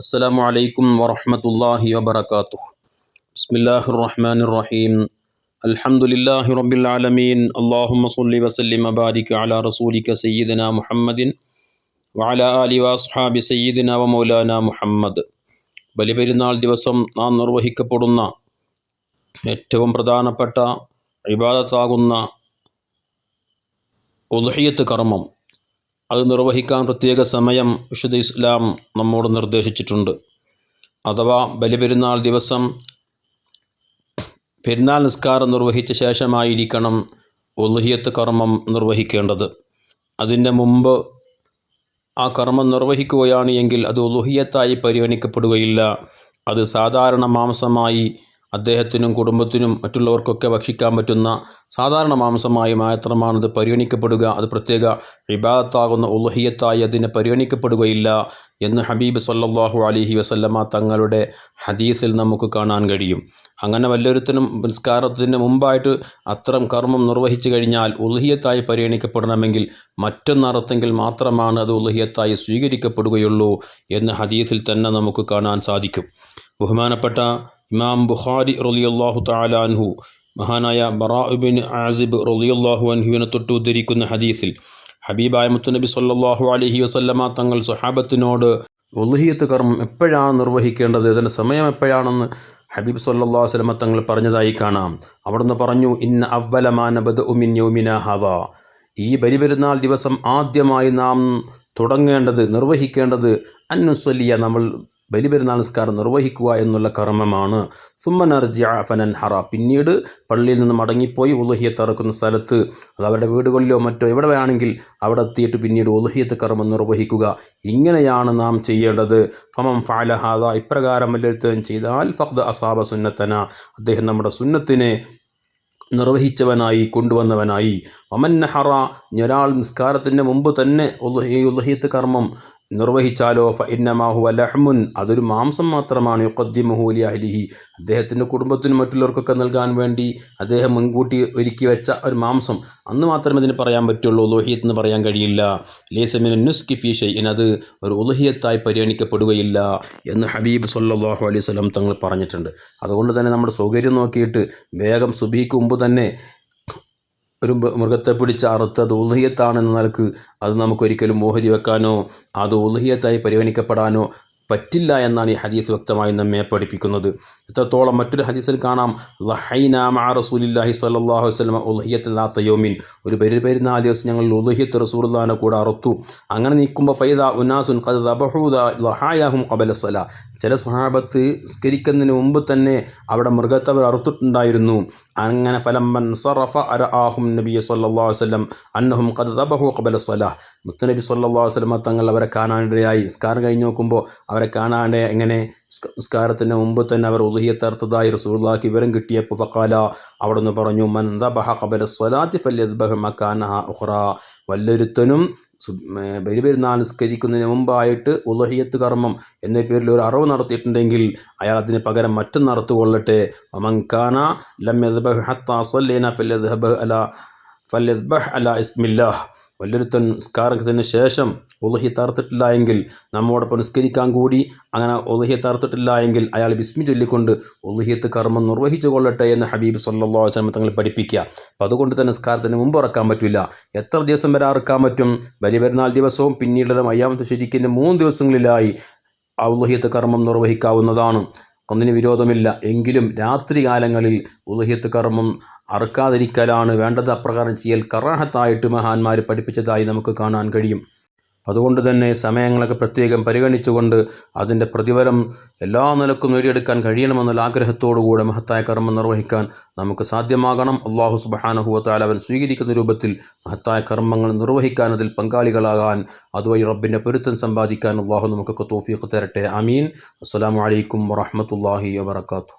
السلام عليكم ورحمة الله وبركاته بسم الله الرحمن الرحيم الحمد لله رب العالمين اللهم صل وسلم وبارك على رسولك سيدنا محمد وعلى آله وأصحاب سيدنا ومولانا മുഹമ്മദ് ബലിപെരുന്നാൾ ദിവസം നാം നിർവഹിക്കപ്പെടുന്ന ഏറ്റവും പ്രധാനപ്പെട്ട ഇബാദത്താകുന്ന ഉദ്ഹയ്യത്ത് കർമ്മം അത് നിർവഹിക്കാൻ പ്രത്യേക സമയം വിശുദ്ധ ഇസ്ലാം നമ്മോട് നിർദ്ദേശിച്ചിട്ടുണ്ട്. അഥവാ ബലിപെരുന്നാൾ ദിവസം പെരുന്നാൾ നിസ്കാരം നിർവഹിച്ച ശേഷമായിരിക്കണം ഒലുഹിയത്ത് കർമ്മം നിർവഹിക്കേണ്ടത്. അതിന്റെ മുമ്പ് ആ കർമ്മം നിർവഹിക്കുകയാണ് എങ്കിൽ അത് ഒലുഹിയത്തായി പരിഗണിക്കപ്പെടുകയില്ല. അത് സാധാരണ മാംസമായി അദ്ദേഹത്തിനും കുടുംബത്തിനും മറ്റുള്ളവർക്കൊക്കെ ഭക്ഷിക്കാൻ പറ്റുന്ന സാധാരണ മാംസമായി മാത്രമാണത് പരിഗണിക്കപ്പെടുക. അത് പ്രത്യേക വിഭാഗത്താകുന്ന ഉൽഹിയത്തായി അതിനെ പരിഗണിക്കപ്പെടുകയില്ല എന്ന് ഹബീബ് സല്ലാഹു അലഹി വസല്ലമ തങ്ങളുടെ ഹദീസിൽ നമുക്ക് കാണാൻ കഴിയും. അങ്ങനെ വല്ലൊരുത്തനും നിസ്കാരത്തിന് മുമ്പായിട്ട് അത്തരം കർമ്മം നിർവഹിച്ചു കഴിഞ്ഞാൽ ഉൽഹിയത്തായി പരിഗണിക്കപ്പെടണമെങ്കിൽ മറ്റൊന്നർത്ഥെങ്കിൽ മാത്രമാണ് അത് ഉൽഹിയത്തായി സ്വീകരിക്കപ്പെടുകയുള്ളൂ എന്ന് ഹദീസിൽ തന്നെ നമുക്ക് കാണാൻ സാധിക്കും. ബഹുമാനപ്പെട്ട ഇമാം ബുഖാരി റലിയല്ലാഹു താലാൻഹു മഹാനായ ബറാബിൻ ആസിബ് റലിയല്ലാഹു അൻഹുവിനെ തൊട്ട് ഉദ്ധരിക്കുന്ന ഹദീസിൽ ഹബീബായ മുത്തുനബി സല്ലാഹു അലഹി വസല്ലമ തങ്ങൾ സ്വഹാബത്തിനോട് ഉൽഹിയത്ത് കർമ്മം എപ്പോഴാണ് നിർവഹിക്കേണ്ടത്? ഇതിന്റെ സമയം എപ്പോഴാണെന്ന് ഹബീബ് സല്ലാ വസ്ലമ തങ്ങൾ പറഞ്ഞതായി കാണാം. അവിടുന്ന് പറഞ്ഞു ഇന്ന അവലമാനബദ് ഉമിൻ യൗമിന ഹവ ഈ ബലിപെരുന്നാൾ ദിവസം ആദ്യമായി നാം തുടങ്ങേണ്ടത് നിർവഹിക്കേണ്ടത് അന്നുസല്ലിയ നമ്മൾ ബലിപെരുന്നാൾ നിസ്കാരം നിർവഹിക്കുക എന്നുള്ള കർമ്മമാണ്. സുമ്മനർജി ഫനൻ ഹറ. പിന്നീട് പള്ളിയിൽ നിന്ന് മടങ്ങിപ്പോയി ഉലഹിയത്ത് ഇറക്കുന്ന സ്ഥലത്ത് അത് അവരുടെ വീടുകളിലോ മറ്റോ എവിടെ വേണമെങ്കിൽ അവിടെ എത്തിയിട്ട് പിന്നീട് ഉലഹിയത്ത് കർമ്മം നിർവഹിക്കുക. ഇങ്ങനെയാണ് നാം ചെയ്യേണ്ടത്. ഫമം ഫാലഹാദ ഇപ്രകാരം വല്ലൊരുത്തം ചെയ്താൽ ഫഖ്ദ് അസാബ സുന്നത്തന. അദ്ദേഹം നമ്മുടെ സുന്നത്തിനെ നിർവഹിച്ചവനായി കൊണ്ടുവന്നവനായി. അമൻ നഹറ ഒരാൾ നിസ്കാരത്തിന്റെ മുമ്പ് തന്നെ ഉലഹിയത്ത് കർമ്മം നിർവഹിച്ചാലോ? ഫ ഇന്നമാഹു അലഹമുൻ അതൊരു മാംസം മാത്രമാണ്. യുക്കദ്ദിമഹൂലി അഹ്ലിഹി. അദ്ദേഹത്തിന്റെ കുടുംബത്തിനും മറ്റുള്ളവർക്കൊക്കെ നൽകാൻ വേണ്ടി അദ്ദേഹം മുൻകൂട്ടി ഒരുക്കി വെച്ച ഒരു മാംസം. അന്ന് മാത്രമേ ഇതിന് പറയാൻ പറ്റുള്ളൂ. ഉലോഹിയത്ത് എന്ന് പറയാൻ കഴിയില്ല. ലേസമിൻ നുസ്കി ഫി അത് ഒരു ഉലഹിയത്തായി പരിഗണിക്കപ്പെടുകയില്ല എന്ന് ഹബീബ് സല്ലാഹു അലൈഹി സ്വലം തങ്ങൾ പറഞ്ഞിട്ടുണ്ട്. അതുകൊണ്ട് തന്നെ നമ്മുടെ സൗകര്യം നോക്കിയിട്ട് വേഗം സുബിക്ക് മുമ്പ് തന്നെ ഒരു മൃഗത്തെ പിടിച്ച് അറുത്ത് അത് ഉൽഹിയത്താണെന്ന നിലയ്ക്ക് അത് നമുക്കൊരിക്കലും മോഹരി വെക്കാനോ അത് ഉൽഹിയത്തായി പരിഗണിക്കപ്പെടാനോ പറ്റില്ല എന്നാണ് ഈ ഹദീസ് വ്യക്തമായി നമ്മെ പഠിപ്പിക്കുന്നത്. എത്രത്തോളം മറ്റൊരു ഹദീസിൽ കാണാം ലഹൈനാമ റസൂലില്ലാഹി സല്ലാഹു വസ്ലമ ഉൽഹിയത്തില്ലാത്ത യോമിൻ. ഒരു പെരു പെരുന്നാൾ ദിവസം ഞങ്ങൾ ഉൽഹിയത്ത് റസൂലുല്ലാനെ കൂടെ അറുത്തു. അങ്ങനെ നിൽക്കുമ്പോൾ ഫൈദ ഉനാസുൻ ഖദ് ദബഹൂദ ലഹായാഹും കബല സല. ചില സ്വഹാബത്ത് സ്കരിക്കുന്നതിന് മുമ്പ് തന്നെ അവിടെ മൃഗത്തെ അവർ അറുത്തിട്ടുണ്ടായിരുന്നു. അങ്ങനെ ഫലം സറഫ അര ആഹും നബി സല്ലാ വസ്ലം അന്നഹും ഖദ് ദബഹു കബല സലാഹ് മുത്തനബി സല്ലാ വസ്ലമ തങ്ങൾ അവരെ കാണാനിടയായി. സ്കാരം കഴിഞ്ഞ് നോക്കുമ്പോൾ അവരെ കാണാണ്ട് എങ്ങനെ നിസ്കാരത്തിന് മുമ്പ് തന്നെ അവർ ഉദഹിയത്തർത്തതായി റസൂള്ളാക്ക് വിവരം കിട്ടിയപ്പോൾ ഫക്കാല നിന്ന് പറഞ്ഞു മൻ ദബഹ കബല സ്വലാത്തി ഫല്യദ്ബഹ മക്കാനഹ ഉഹ്റ വല്ലൊരുത്തനും ബലിപെരുന്നാൾ നിസ്കരിക്കുന്നതിന് മുമ്പായിട്ട് ഉലഹിയത്ത് കർമ്മം എന്ന പേരിൽ ഒരു അറിവ് നടത്തിയിട്ടുണ്ടെങ്കിൽ അയാൾ അതിന് പകരം മറ്റും നടത്തുകൊള്ളട്ടെ മമങ്കാന ലം യസ്ബഹ് ഹത്താ സല്ലീന ഫല്യദ്ബഹ് അല ഫല്യദ്ബഹ് അല ഇസ്മില്ലാഹ്. വല്ലൊരുത്തൻ നിസ്കാരത്തിന് ശേഷം ഒലഹി തറുത്തിട്ടില്ല എങ്കിൽ നമ്മോടൊപ്പം നിസ്കരിക്കാൻ കൂടി. അങ്ങനെ ഒലഹി തറുത്തിട്ടില്ല എങ്കിൽ അയാൾ ബിസ്മി ചൊല്ലിക്കൊണ്ട് ഒലഹിയത്ത് കർമ്മം നിർവഹിച്ചു കൊള്ളട്ടെ എന്ന് ഹബീബ് സല്ലാ വസ്ലം തങ്ങൾ പഠിപ്പിക്കുക. അപ്പോൾ അതുകൊണ്ട് തന്നെ നിസ്കാരത്തിന് മുമ്പ് ഇറക്കാൻ പറ്റില്ല എത്ര ദിവസം വരെ ഇറക്കാൻ പറ്റും? വലിയ പെരുന്നാൾ ദിവസവും പിന്നീടുള്ള അയ്യാമത്തെ ശരിക്കിന്റെ മൂന്ന് ദിവസങ്ങളിലായി ഔലഹിയത്ത് കർമ്മം നിർവഹിക്കാവുന്നതാണ്. ഒന്നിന് വിരോധമില്ല. എങ്കിലും രാത്രി കാലങ്ങളിൽ ഉദഹിത്ത് കർമ്മം അറുക്കാതിരിക്കലാണ് വേണ്ടത്. അപ്രകാരം ചെയ്യൽ കറാഹത്തായിട്ട് മഹാന്മാർ പഠിപ്പിച്ചതായി നമുക്ക് കാണാൻ കഴിയും. അതുകൊണ്ട് തന്നെ സമയങ്ങളൊക്കെ പ്രത്യേകം പരിഗണിച്ചുകൊണ്ട് അതിന്റെ പ്രതിഫലം എല്ലാ നിലക്കും നേടിയെടുക്കാൻ കഴിയണമെന്നുള്ള ആഗ്രഹത്തോടുകൂടെ മഹത്തായ കർമ്മം നിർവഹിക്കാൻ നമുക്ക് സാധ്യമാകണം. അള്ളാഹു സുബഹാനഹുവത്താൽ അവൻ സ്വീകരിക്കുന്ന രൂപത്തിൽ മഹത്തായ കർമ്മങ്ങൾ നിർവഹിക്കാൻ അതിൽ പങ്കാളികളാകാൻ അതുവഴി റബ്ബിന്റെ പൊരുത്തം സമ്പാദിക്കാൻ അള്ളാഹു നമുക്കൊക്കെ തോഫീഖ് തരട്ടെ. അമീൻ അസ്സാം വലൈക്കും വറഹമത്തല്ലാഹി വാത്തു